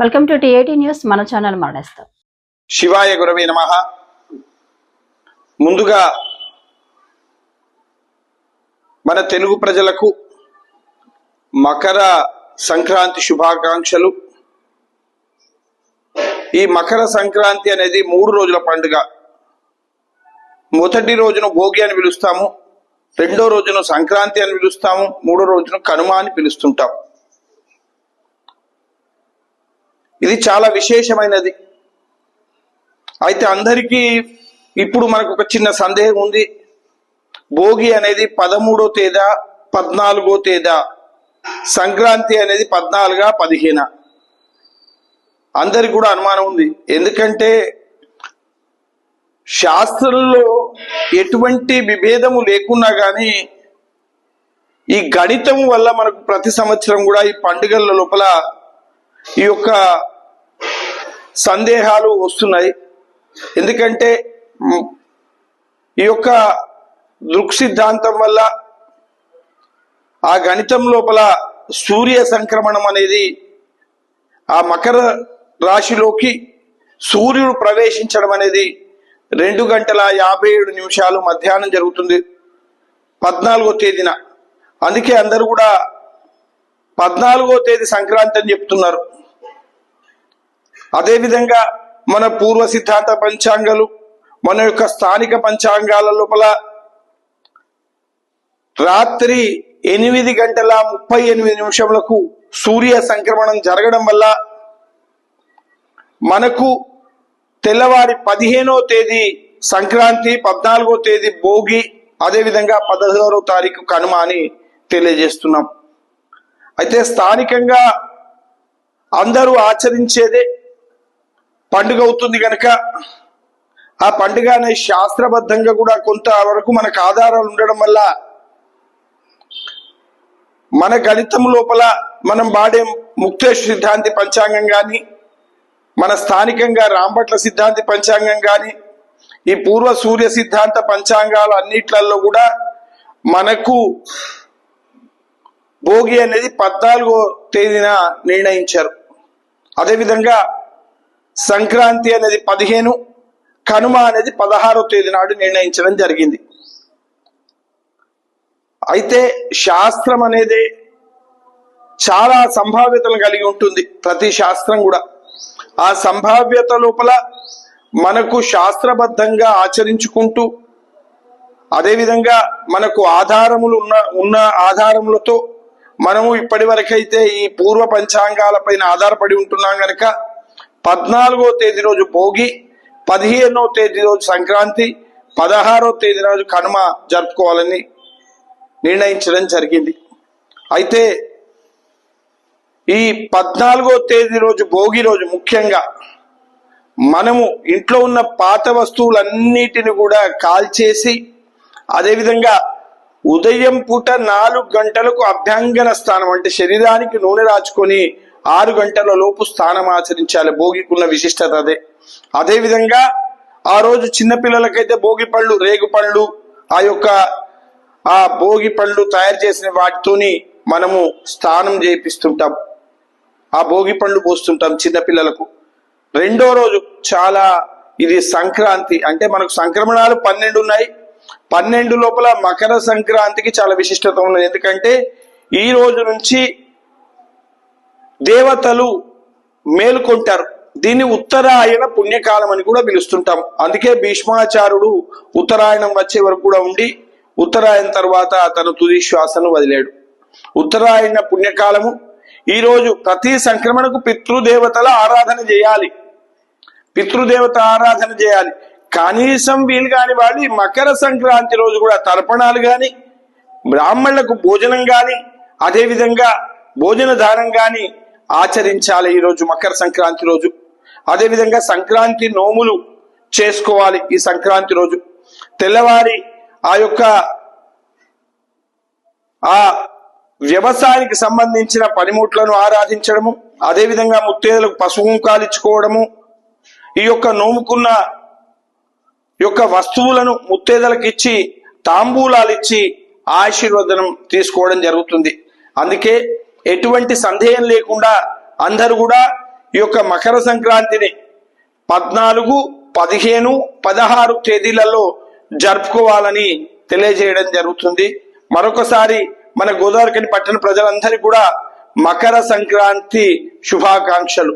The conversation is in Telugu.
Welcome to TAT news. మన ఛానల్ మరణిస్తాం శివాయ గురవే నమ. ముందుగా మన తెలుగు ప్రజలకు మకర సంక్రాంతి శుభాకాంక్షలు. ఈ మకర సంక్రాంతి అనేది మూడు రోజుల పండుగ. మొదటి రోజున భోగి అని పిలుస్తాము. రెండో రోజున సంక్రాంతి అని పిలుస్తాము. మూడో రోజున కనుమ అని పిలుస్తుంటాం. ఇది చాలా విశేషమైనది. అయితే అందరికీ ఇప్పుడు మనకు ఒక చిన్న సందేహం ఉంది. భోగి అనేది పదమూడో తేదా పద్నాలుగో తేదా. సంక్రాంతి అనేది పద్నాలుగా పదిహేన. అందరికి కూడా అనుమానం ఉంది. ఎందుకంటే శాస్త్రంలో ఎటువంటి విభేదము లేకున్నా కానీ ఈ గణితం వల్ల మనకు ప్రతి సంవత్సరం కూడా ఈ పండుగల లోపల ఈ యొక్క సందేహాలు వస్తున్నాయి. ఎందుకంటే ఈ యొక్క దృక్సిద్ధాంతం వల్ల ఆ గణితం లోపల సూర్య సంక్రమణం అనేది ఆ మకర రాశిలోకి సూర్యుడు ప్రవేశించడం అనేది రెండు గంటల యాభై ఏడు నిమిషాలు మధ్యాహ్నం జరుగుతుంది. పద్నాలుగో తేదీన. అందుకే అందరూ కూడా పద్నాలుగో తేదీ సంక్రాంతి అని చెప్తున్నారు. అదేవిధంగా మన పూర్వ సిద్ధాంత పంచాంగాలు మన యొక్క స్థానిక పంచాంగాల లోపల రాత్రి ఎనిమిది గంటల ముప్పై ఎనిమిది నిమిషములకు సూర్య సంక్రమణం జరగడం వల్ల మనకు తెల్లవారి పదిహేనో తేదీ సంక్రాంతి పద్నాలుగో తేదీ భోగి అదేవిధంగా పదహారో తారీఖు కనుమ అని తెలియజేస్తున్నాం. అయితే స్థానికంగా అందరూ ఆచరించేదే పండుగ అవుతుంది కనుక ఆ పండుగ అనే శాస్త్రబద్ధంగా కూడా కొంతవరకు మనకు ఆధారాలు ఉండడం వల్ల మన గణితం లోపల మనం వాడే ముక్తేష్ సిద్ధాంతి పంచాంగం కానీ మన స్థానికంగా రాంభట్ల సిద్ధాంతి పంచాంగం కానీ ఈ పూర్వ సూర్య సిద్ధాంత పంచాంగాలు అన్నిట్లలో కూడా మనకు భోగి అనేది పద్నాలుగో తేదీన నిర్ణయించారు. అదేవిధంగా సంక్రాంతి అనేది పదిహేను కనుమ అనేది పదహారో తేదీ నాడు నిర్ణయించడం జరిగింది. అయితే శాస్త్రం అనేది చాలా సంభావ్యతలు కలిగి ఉంటుంది ప్రతి శాస్త్రం కూడా. ఆ సంభావ్యత లోపల మనకు శాస్త్రబద్ధంగా ఆచరించుకుంటూ అదేవిధంగా మనకు ఆధారములు ఉన్న ఉన్న ఆధారములతో మనము ఇప్పటి వరకైతే ఈ పూర్వ పంచాంగాలపైన ఆధారపడి ఉంటున్నాం కనుక పద్నాలుగో తేదీ రోజు భోగి పదిహేనో తేదీ రోజు సంక్రాంతి పదహారో తేదీ రోజు కనుమ జరుపుకోవాలని నిర్ణయించడం జరిగింది. అయితే ఈ పద్నాలుగో తేదీ రోజు భోగి రోజు ముఖ్యంగా మనము ఇంట్లో ఉన్న పాత వస్తువులన్నిటిని కూడా కాల్చేసి అదేవిధంగా ఉదయం పూట నాలుగు గంటలకు అభ్యంగన స్థానం అంటే శరీరానికి నూనె రాచుకొని ఆరు గంటల లోపు స్థానం ఆచరించాలి. భోగికున్న విశిష్టత అదే. అదేవిధంగా ఆ రోజు చిన్నపిల్లలకైతే భోగి పళ్ళు రేగు పళ్ళు ఆ యొక్క ఆ భోగి పళ్ళు తయారు చేసిన వాటితోని మనము స్నానం చేపిస్తుంటాం ఆ భోగి పండ్లు పోస్తుంటాం చిన్నపిల్లలకు రెండో రోజు చాలా ఇది సంక్రాంతి. అంటే మనకు సంక్రమణాలు పన్నెండు ఉన్నాయి. పన్నెండు లోపల మకర సంక్రాంతికి చాలా విశిష్టత ఉన్నది. ఎందుకంటే ఈ రోజు నుంచి దేవతలు మేలుకుంటారు. దీన్ని ఉత్తరాయణ పుణ్యకాలం అని కూడా పిలుస్తుంటాం. అందుకే భీష్మాచారుడు ఉత్తరాయణం వచ్చే వరకు కూడా ఉండి ఉత్తరాయణ తర్వాత తన తుది శ్వాసను వదిలాడు. ఉత్తరాయణ పుణ్యకాలము ఈరోజు ప్రతి సంక్రమణకు పితృదేవతల ఆరాధన చేయాలి. పితృదేవత ఆరాధన చేయాలి. కనీసం వీలు కాని వాళ్ళు మకర సంక్రాంతి రోజు కూడా తర్పణాలు కానీ బ్రాహ్మణులకు భోజనం కానీ అదేవిధంగా భోజన దానం కానీ ఆచరించాలి ఈ రోజు మకర సంక్రాంతి రోజు. అదేవిధంగా సంక్రాంతి నోములు చేసుకోవాలి ఈ సంక్రాంతి రోజు. తెల్లవారి ఆ యొక్క ఆ వ్యవసాయానికి సంబంధించిన పనిముట్లను ఆరాధించడము అదేవిధంగా ముత్తేదలకు పశుకుంకాలు ఇచ్చుకోవడము ఈ యొక్క నోముకున్న యొక్క వస్తువులను ముత్తేదలకు ఇచ్చి తాంబూలాలు ఇచ్చి ఆశీర్వదనం తీసుకోవడం జరుగుతుంది. అందుకే ఎటువంటి సందేహం లేకుండా అందరూ కూడా ఈ యొక్క మకర సంక్రాంతిని పద్నాలుగు పదిహేను పదహారు తేదీలలో జరుపుకోవాలని తెలియజేయడం జరుగుతుంది. మరొకసారి మన గోదావరికని పట్టణ ప్రజలందరికీ కూడా మకర సంక్రాంతి శుభాకాంక్షలు.